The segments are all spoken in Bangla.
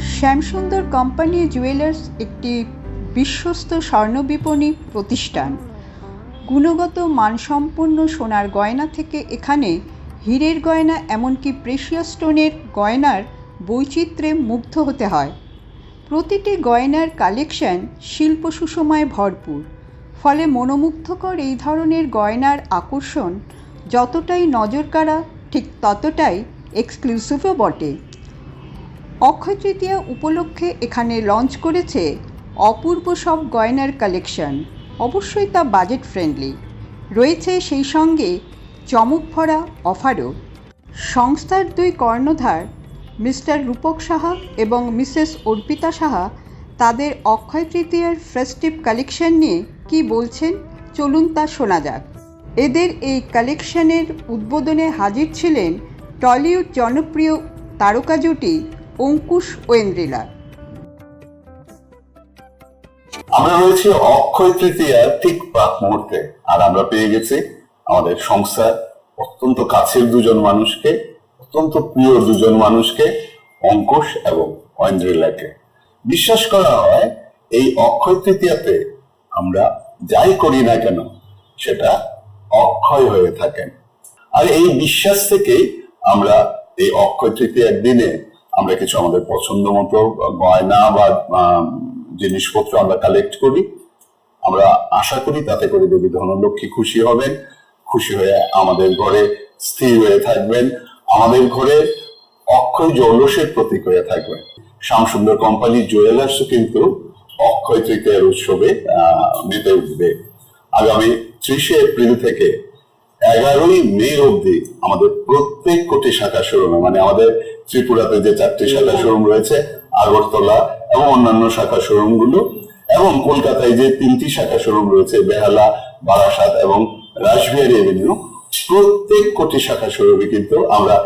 শ্যামসুন্দর কোম্পানি জুয়েলার্স একটি বিশ্বস্ত স্বর্ণ বিপণী প্রতিষ্ঠান। গুণগত মানসম্পন্ন সোনার গয়না থেকে এখানে হীরের গয়না এমনকি প্রেশিয়াস স্টোনের গয়নার বৈচিত্র্যে মুগ্ধ হতে হয়। প্রতিটি গয়নার কালেকশন শিল্প সুষমায় ভরপুর। ফলে মনোমুগ্ধকর এই ধরনের গয়নার আকর্ষণ যতটাই নজর কাড়া ঠিক ততটাই এক্সক্লুসিভও বটে। অক্ষয় তৃতীয়া উপলক্ষে এখানে লঞ্চ করেছে অপূর্ব সব গয়নার কালেকশন। অবশ্যই তা বাজেট ফ্রেন্ডলি। রয়েছে সেই সঙ্গে চমক ভরা অফারও। সংস্থার দুই কর্ণধার, মিস্টার রূপক সাহা এবং মিসেস অর্পিতা সাহা, তাদের অক্ষয় তৃতীয়ার ফেস্টিভ কালেকশন নিয়ে কি বলছেন চলুন তা শোনা যাক। এদের এই কালেকশনের উদ্বোধনে হাজির ছিলেন টলিউড জনপ্রিয় তারকা জুটি অঙ্কুশ ওয়েন্দ্রিলা আমরা রয়েছি অক্ষয় তৃতীয়ার ঠিক প্রাক মুহূর্তে। আর আমরা পেয়ে গেছি আমাদের সংস্থার অত্যন্ত কাছের দুজন মানুষকে, অত্যন্ত প্রিয় দুজন মানুষকে, অঙ্কুশ এবং ঐন্দ্রিলাকে। বিশ্বাস করা হয়, এই অক্ষয় তৃতীয়াতে আমরা যাই করি না কেন, সেটা অক্ষয় হয়ে থাকেন। আর এই বিশ্বাস থেকেই আমরা এই অক্ষয় তৃতীয়ার দিনে আমরা কিছু আমাদের পছন্দ মতো গয়না বা জিনিসপত্র আমরা কালেক্ট করি। আমরা আশা করি তাতে করে দেবী ধনলক্ষ্মী খুশি হবেন, খুশি হয়ে আমাদের ঘরে স্থির হয়ে থাকবেন, আমাদের ঘরে অক্ষয় জৌলসের প্রতীক হয়ে থাকবেন। শ্যামসুন্দর কোম্পানি জুয়েলার্সও কিন্তু অক্ষয় তৃতীয়ার উৎসবে মেতে উঠবে। আগামী ত্রিশে এপ্রিল থেকে এগারোই মে অবধি আমাদের প্রত্যেক কোটি শাখা শোরুমে মানে আমাদের ত্রিপুরাতে যে চারটি শাখা শোরুম রয়েছে, আগরতলা এবং অন্যান্য শাখা শোরুমগুলো এবং কলকাতায় যে তিনটি শাখা শোরুম রয়েছে, বেহালা, বারাসাত এবং রাসবিহারি এভিনিউ প্রত্যেক কোটি শাখা শোরুমে কিন্তু আমরা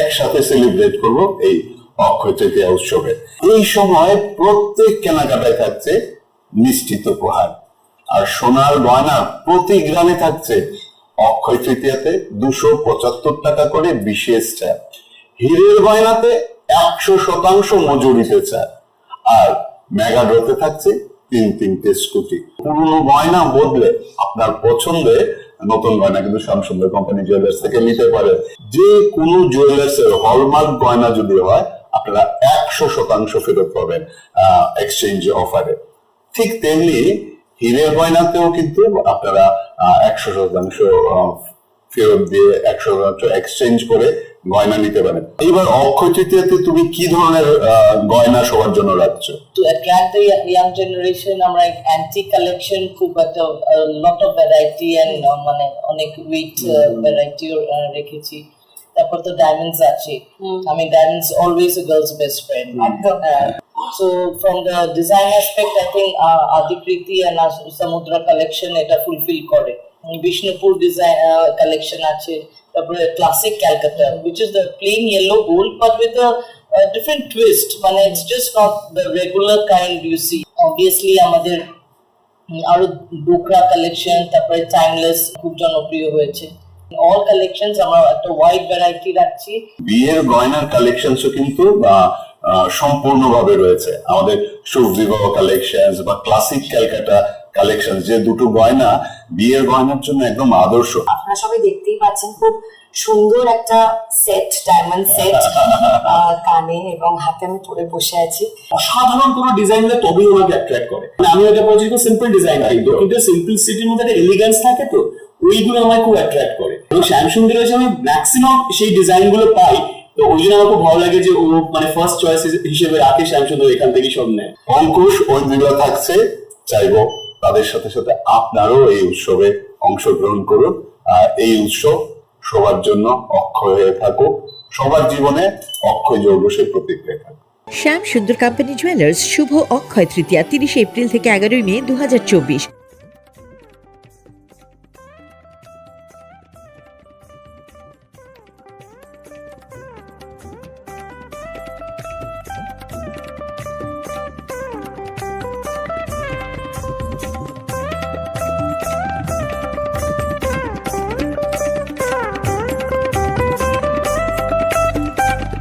একসাথে সেলিব্রেট করব এই অক্ষয় তৃতীয়া উৎসবে। এই সময় প্রত্যেক কেনাকাটায় থাকছে নিশ্চিত উপহার। আর সোনার গয়না প্রতি গ্রামে থাকছে অক্ষয় তৃতীয়াতে দুশো পঁচাত্তর টাকা করে বিশেষ চাপ হীরের গয়নাতে একশো শতাংশ মজুরিতে চাপ আর মেগা ড্রতে থাকছে তিন তিনটে স্কুটি। পুরনো গয়না বদলে আপনার পছন্দের নতুন গয়না কিন্তু শ্যামসুন্দর কোম্পানি জুয়েলার্স থেকে নিতে পারেন যে কোনো জুয়েলার্স এর হলমার্ক গয়না যদি হয়, আপনারা একশো শতাংশ ফেরত পাবেন এক্সচেঞ্জ অফারে ঠিক তেমনি হীরের গয়নাতেও কিন্তু আপনারা একশো শতাংশ ফেরত দিয়ে একশো শতাংশ এক্সচেঞ্জ করে গয়না নিতে পারেন এইবার অক্ষয় তৃতীয়াতে তুমি কি ধরনের গয়না সবার জন্য রাখছো? to attract the young generation আমরা অ্যান্টিক কালেকশন খুব একটা লট অফ ভ্যারাইটি এন্ড মানে অনেক উইট ভ্যারাইটি রেখেছি। তারপর তো ডায়মন্ডস আছে। আমি diamonds always girls best friend so from the design aspect I think Adikriti and Samudra collection এটা ফুলফিল করে। বিষ্ণুপুর ডিজাইন কালেকশন আছে। তারপরে classic Calcutta which is the plain yellow gold but with a, a different twist. মানে it's just not the regular kind you see. Obviously আমাদের আরও ডোকরা কালেকশন তারপরে টাইমলেস খুব জনপ্রিয় হয়েছে। অল কালেকশনস আমরা একটা ওয়াইড ভ্যারাইটি রাখছি। বিয়ের গয়নার কালেকশনসও কিন্তু আহ, আহ, সম্পূর্ণভাবে রয়েছে। আমাদের শুভ বিবাহ কালেকশন বা ক্লাসিক ক্যালকাটা কালেকশন যে দুটো গয়না বিয়ের গয়নার জন্য একদম আদর্শ। আপনারা সবাই দেখতেই পাচ্ছেন খুব সুন্দর একটা সেট ডায়মন্ড সেট কানে এবং হাতে আমি পরে বসে আছি। অসাধারণ কোনো ডিজাইন হলে তবেই ওনাকে অ্যাট্রাক্ট করে। মানে আমি এটা বলছি খুব সিম্পল ডিজাইন কিন্তু কিন্তু সিম্পল সিটির মধ্যে একটা এলিগেন্স থাকে তো ওইগুলো আমায় খুব অ্যাট্রাক্ট করে। এবং স্যামসুন্দর এসে আমি ম্যাক্সিমাম সেই ডিজাইনগুলো পাই তো ওই জন্য আমার খুব ভালো লাগে যে ও মানে ফার্স্ট চয়েস হিসেবে রাখে স্যামসুন্দর এখান থেকে সব নেয়। অঙ্কুশ ঐন্দ্রিলা থাকছে চাইব তাদের সাথে সাথে আপনারও এই উৎসবে অংশগ্রহণ করুন। এই উৎসব সবার জন্য অক্ষয় হয়ে থাকুক, সবার জীবনে অক্ষয় জৌলসের প্রতীক হয়ে থাকুক। শ্যাম সুন্দর কোম্পানি জুয়েলার্স শুভ অক্ষয় তৃতীয়া, তিরিশে এপ্রিল থেকে এগারোই মে দু হাজার চব্বিশ।